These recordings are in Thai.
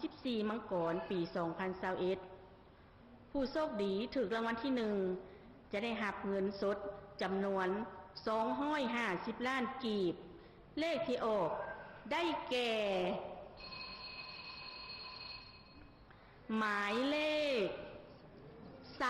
ที่ 14 มังกร ปี2021ผู้โชคดีถือรางวัลที่หนึ่งจะได้หับเงินสดจำนวน 250 ล้านกีบ เลขที่ออก ได้แก่ หมายเลข 35070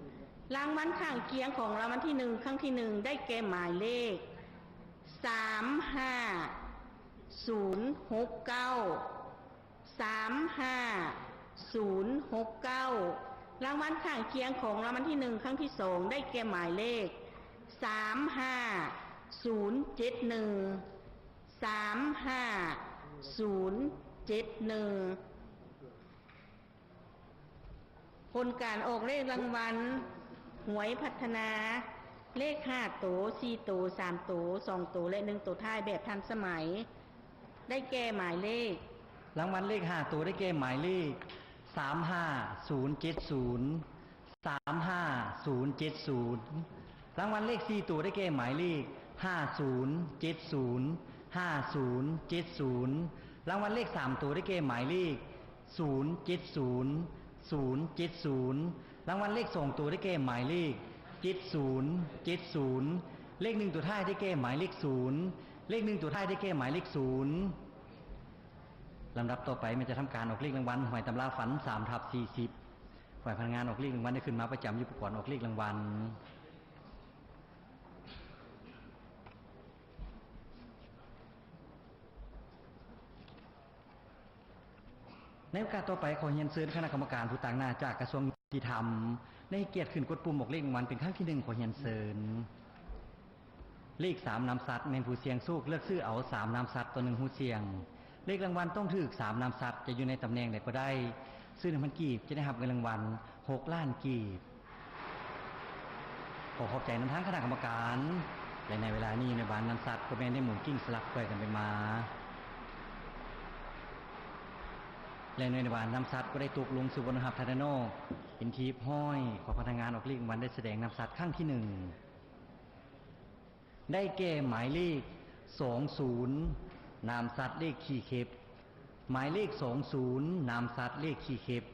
35070 รางวัลข้างเคียงของรางวัลที่หนึ่งครั้งที่หนึ่งได้แก่หมายเลขสามห้าศูนย์หกเก้าสามห้าศูนย์หกเก้ารางวัลข้างเคียงของรางวัลที่หนึ่งครั้งที่สองได้แก่หมายเลขสามห้าศูนย์เจ็ดหนึ่งสามห้าศูนย์เจ็ดหนึ่งผลการออกเลขรางวัล หวยพัฒนา เลขห้าโตสี่โตสามโตสองโตและหนึ่งโตท้ายแบบทันสมัย ได้แก่หมายเลข รางวัลเลขห้าตัวได้แก่หมายเลขสามห้าศูนย์เจ็ดศูนย์สามห้าศูนย์เจ็ดศูนย์รางวัลเลขสี่ตัวได้แก่หมายเลขห้าศูนย์เจ็ดศูนย์ห้าศูนย์เจ็ดศูนย์รางวัลเลขสามตัวได้แก่หมายเลขศูนย์เจ็ดศูนย์ ศูนย์เจ็ดศูนย์รางวัลเลขส่งตัวได้แก่หมายเลขเจ็ดศูนย์เจ็ดศูนย์เลขหนึ่งตัวท้ายได้แก่หมายเลขศูนย์เลขหนึ่งตัวท้ายได้แก่หมายเลขศูนย์ลำดับต่อไปมันจะทำการออกเลขรางวัลหวยตำราฝันสามทับสี่สิบฝ่ายพนักงานออกเลขรางวัลได้ขึ้นมาประจำอยู่ก่อนออกเลขรางวัล ในโอกาสต่อไปขอเรียนเชิญคณะกรรมการผู้ต่างหน้าจากกระทรวงยุติธรรมในเกียรติขึ้นกดปุ่มออกเลขวัลเป็นครั้งที่หนึ่งขอเรียนเชิญเลขสามนำสัตว์แมนผู้เสียงสูกเลือกซื้อเอาสามนำสัตว์ตัวหนึ่งหูเสียง เลขรางวัลต้องถือสามนำสัตว์จะอยู่ในตำแหน่งใดก็ได้ ซื้อหนึ่งพันกีบจะได้รับเงินรางวัลหกล้านกีบขอขอบใจน้ำทั้งคณะกรรมการและในเวลานี้ในบ้านนำสัตว์ก็แม่นได้หมุนกิ้งสลับไปกันไปมา และในวันน้ำสัตว์ก็ได้ตกลงสู่บนหับทาดานอกเป็นทีพห้อยขอพนักงานออกเลขรางวัลได้แสดงน้ำสัตว์ข้างที่หนึ่งได้แก่หมายเลขสองศูนย์นามสัตว์เลขขี่เข็บ หมายเลขสองศูนย์นามสัตว์เลขขี่เข็บ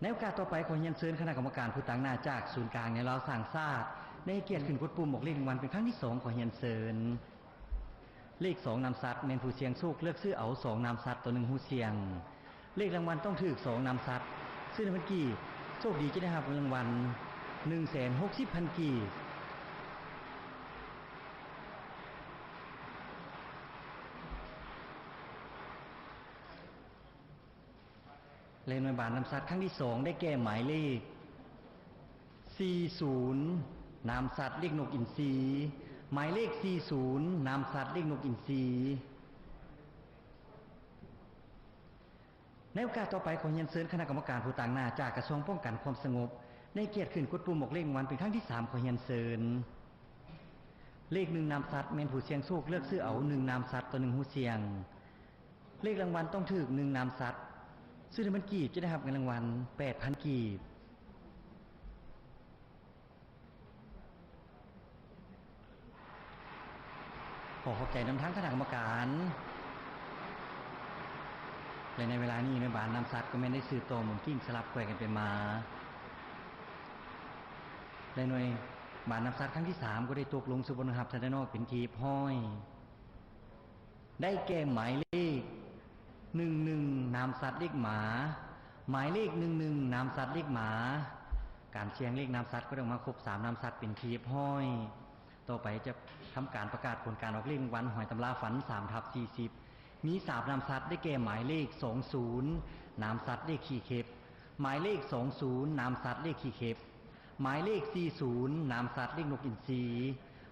ในโอกาสต่อไปขอเรียนเชิญคณะกรรมการผู้ต่างหน้าจากศูนย์กลางในเราสั่งซาดในเกียรติขึ้นกดปุ่มบอกเลขรางวัลเป็นครั้งที่สองขอเรียนเชิญ เลขสองนำสัตว์แมนผู้เสียงโชคเลือกซื้อเอาสองนำสัตว์ตัวหนึ่งหูเสียง เลขรางวัลต้องถือสองนำสัตว์ซื้อในพันกี่โชคดีจะได้รับรางวัลหนึ่งแสนหกสิบพันกี่เลขหน่วยบาทนำสัตว์ครั้งที่สองได้แก่หมายเลข 40นามสัตว์เลขนกอินทรี หมายเลข 40 นามสัตว์เลขนกอินทรีในโอกาสต่อไปขอเรียนเชิญคณะกรรมการผู้ต่างหน้าจากกระทรวงป้องกันความสงบในเกียรติขึ้นกดปุ่มบอกเลขวัลเป็นครั้งที่สามขอเรียนเชิญเลขหนึ่งนามสัตว์แมนผู้เสียงโชคเลือกซื้อเอาหนึ่งนามสัตว์ตัวหนึ่งหูเสียง เลขรางวัลต้องถือหนึ่งนามสัตว์ ซื้อมันกีบจะได้รับเงินรางวัลแปดพันกีบ ขอขอบใจนำทั้งคณะกรรมการและในเวลานี้ในบานน้ำสัตว์ก็ไม่ได้ซื้อตัวหมุนกิ้งสลับแกวกันไปมาและหน่วยบานน้ำสัตว์ครั้งที่สามก็ได้ตกลงสุบนหับทันนอกเป็นทีพห้อย ได้แก่หมายเลขหนึ่งหนึ่งนามสัตว์เลขหมา หมายเลขหนึ่งหนึ่งนามสัตว์เลขหมา การเชียงเลขนามสัตว์ก็ได้ออกมาครบสามนามสัตว์เป็นทีพห้อย ต่อไปจะ ทำการประกาศผลการออกเลขวัลหอยตำราฝันสามทับสี่สิบมีสามนามสัตว์ได้แก่หมายเลขสองศูนย์นามสัตว์เลขขี่เข็บหมายเลขสองศูนย์นามสัตว์เลขขี่เข็บหมายเลขสี่ศูนย์นามสัตว์เลขนกอินทรี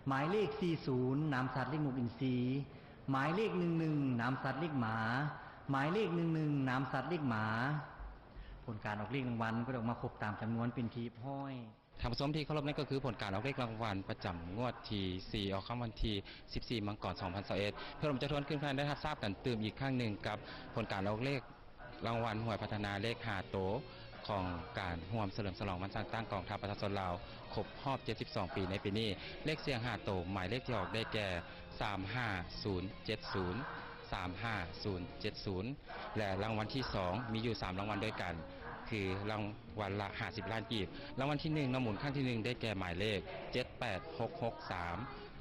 หมายเลขสี่ศูนย์นามสัตว์เลขนกอินทรีหมายเลขหนึ่งหนึ่งนามสัตว์เลขหมา หมายเลขหนึ่งหนึ่งนามสัตว์เลขหมา ผลการออกเลขรางวัลก็ออกมาครบตามจำนวนเป็นทีพ้อยท่านผู้ชมที่เคารพนั่นก็คือผลการออกเลขรางวัลประจำงวดที่4ออกคำวันที่14 มังกร2021เพื่อผมจะทวนขึ้นพานได้รับทราบกันตื่มอีกครั้งหนึ่งกับผลการออกเลขรางวัลหวยพัฒนาเลขหาโตของการร่วมเฉลิมฉลองวันสร้างตั้งกองทัพประชาชนลาวครบรอบ 72 ปีในปีนี้ เลขเสียงหาโตหมายเลขที่ออกได้แก่ 35070 35070 และรางวัลที่ 2 มีอยู่ 3 รางวัลด้วยกัน คือรางวัลละ 50 ล้านกีบ รางวัลที่ 1นำหมุนข้างที่ 1 ได้แก่หมายเลข 78663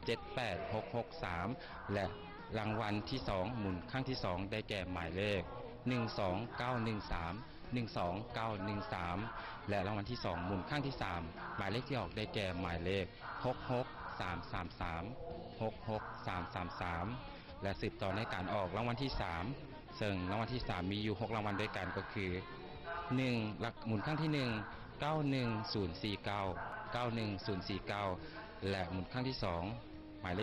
78663 และรางวัลที่ 2 หมุนข้างที่ 2 ได้แก่หมายเลข 12913 12913 และรางวัลที่ 2 หมุนข้างที่ 3 หมายเลขที่ออกได้แก่หมายเลข 66333 66333 และสืบต่อในการออกรางวัลที่ 3 ซึ่งรางวัลที่ 3 มีอยู่ 6 รางวัลด้วยกันก็คือ 1 หลักหมุนข้างที่ 1 91049 91049 และหมุนข้างที่ 2 หมายเลข